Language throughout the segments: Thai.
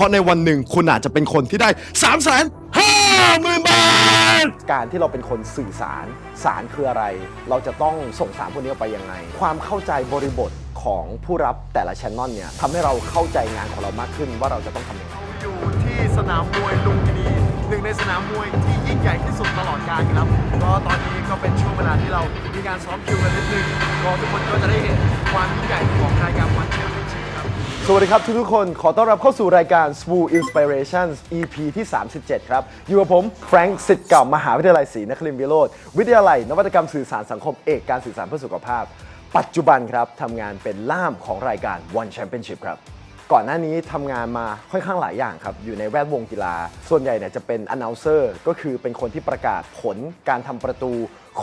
เพราะในวันหนึ่งคุณอาจจะเป็นคนที่ได้3ามแสนห้าหมื่นบาท การที่เราเป็นคนสื่อสาร สารคืออะไร เราจะต้องส่งสารพวกนี้ออกไปยังไง ความเข้าใจบริบทของผู้รับแต่ละช n นลเนี่ยทำให้เราเข้าใจงานของเรามากขึ้นว่าเราจะต้องทำยังไงอยู่ที่สนามมวยลุมพินีหนึ่งในสนามมวยที่ยิ่งใหญ่ที่สุดตลอดกาลครับก็ตอนนี้ก็เป็นช่วงเวลาที่เรามีการซ้อมคิวกันนิดนึงก็ทุกคนก็จะได้เห็นความยิ่งใหญ่ของรายการวัน สวัสดีครับทุกๆคนขอต้อนรับเข้าสู่รายการ s w o o Inspirations EP ที่ 37 ครับ อยู่กับผมแฟรงค์สิทธิ์เก่ามหาวิทยาลัยศรีนครินทร์วิโรธวิทยาลัย นวัตกรรมสื่อสารสังคมเอกการสื่อสารเพื่อสุขภาพ ปัจจุบันครับทำงานเป็นล่ามของรายการ One Championship ครับ ก่อนหน้านี้ทำงานมาค่อนข้างหลายอย่างครับ อยู่ในแวดวงกีฬา ส่วนใหญ่เนี่ยจะเป็น announcer ก็คือเป็นคนที่ประกาศผลการทำประตู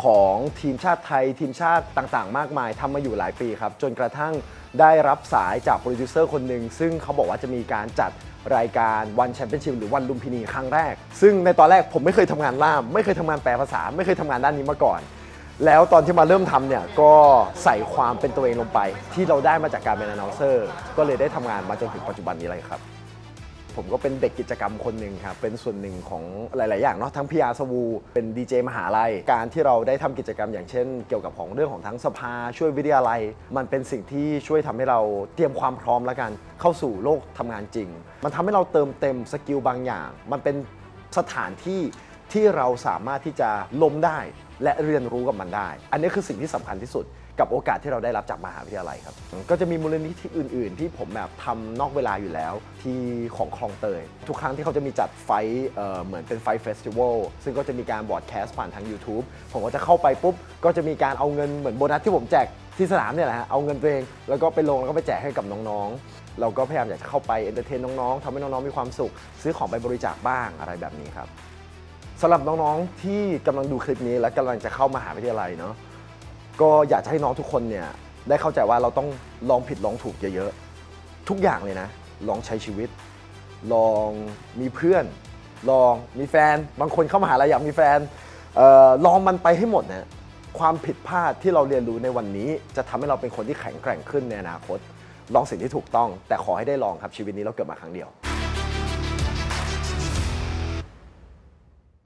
ของทีมชาติไทย ทีมชาติต่างๆ มากมายทำมาอยู่หลายปีครับจนกระทั่ง ได้รับสายจากโปรดิวเซอร์คนหนึ่งซึ่งเขาบอกว่าจะมีการจัดรายการวันแชมเปี้ยนชิพหรือวันลุมพินีครั้งแรก ซึ่งในตอนแรกผมไม่เคยทำงานล่าม ไม่เคยทำงานแปลภาษา ไม่เคยทำงานด้านนี้มาก่อน แล้วตอนที่มาเริ่มทำเนี่ยก็ใส่ความเป็นตัวเองลงไป ที่เราได้มาจากการเป็นอนาลเซอร์ ก็เลยได้ทำงานมาจนถึงปัจจุบันนี้เลยครับ ผมก็เป็นเด็กกิจกรรมคนหนึ่งครับ เป็นส่วนหนึ่งของหลาย ๆ อย่างเนาะทั้งพีอาสวู เป็นดีเจมหาลัย การที่เราได้ทำกิจกรรม อย่างเช่น เกี่ยวกับของเรื่องของทั้งสภา ช่วยวิทยาลัย มันเป็นสิ่งที่ช่วยทำให้เราเตรียมความพร้อมแล้วกัน เข้าสู่โลกทำงานจริง มันทำให้เราเติมเต็มสกิลบางอย่าง มันเป็นสถานที่ที่เราสามารถที่จะล้มได้และเรียนรู้กับมันได้ อันนี้คือสิ่งที่สำคัญที่สุด กับโอกาสที่เราได้รับจากมหาวิทยาลัยครับ ก็จะมีมูลนิธิอื่น ๆ ที่ผมแบบทำนอกเวลาอยู่แล้วที่ของคลองเตย ทุกครั้งที่เขาจะมีจัดไฟเเหมือนเป็นไฟเฟสติวัลซึ่งก็จะมีการบอร์ดแคสต์ผ่านทาง YouTube ผมก็จะเข้าไปปุ๊บ ก็จะมีการเอาเงินเหมือนโบนัสที่ผมแจกที่สนามเนี่ยแหละฮะเอาเงินตัวเองแล้วก็ไปลงแล้วก็ไปแจกให้กับน้องๆ เราก็พยายามอยากจะเข้าไปเอนเตอร์เทนน้องๆทำให้น้องๆมีความสุข ซื้อของไปบริจาคบ้างอะไรแบบนี้ครับสำหรับน้องๆที่กำลังดูคลิปนี้และกำลังจะเข้ามหาวิทยาลัยเนาะ ก็อยากจะให้น้องทุกคนเนี่ยได้เข้าใจว่าเราต้องลองผิดลองถูกเยอะๆ ทุกอย่างเลยนะ ลองใช้ชีวิต ลองมีเพื่อน ลองมีแฟน บางคนเข้ามาหาลัยอยากมีแฟนออลองมันไปให้หมดนะความผิดพลาดที่เราเรียนรู้ในวันนี้ จะทำให้เราเป็นคนที่แข็งแกร่งขึ้นในอนาคต ลองสิ่งที่ถูกต้อง แต่ขอให้ได้ลองครับชีวิตนี้เราเกิดมาครั้งเดียว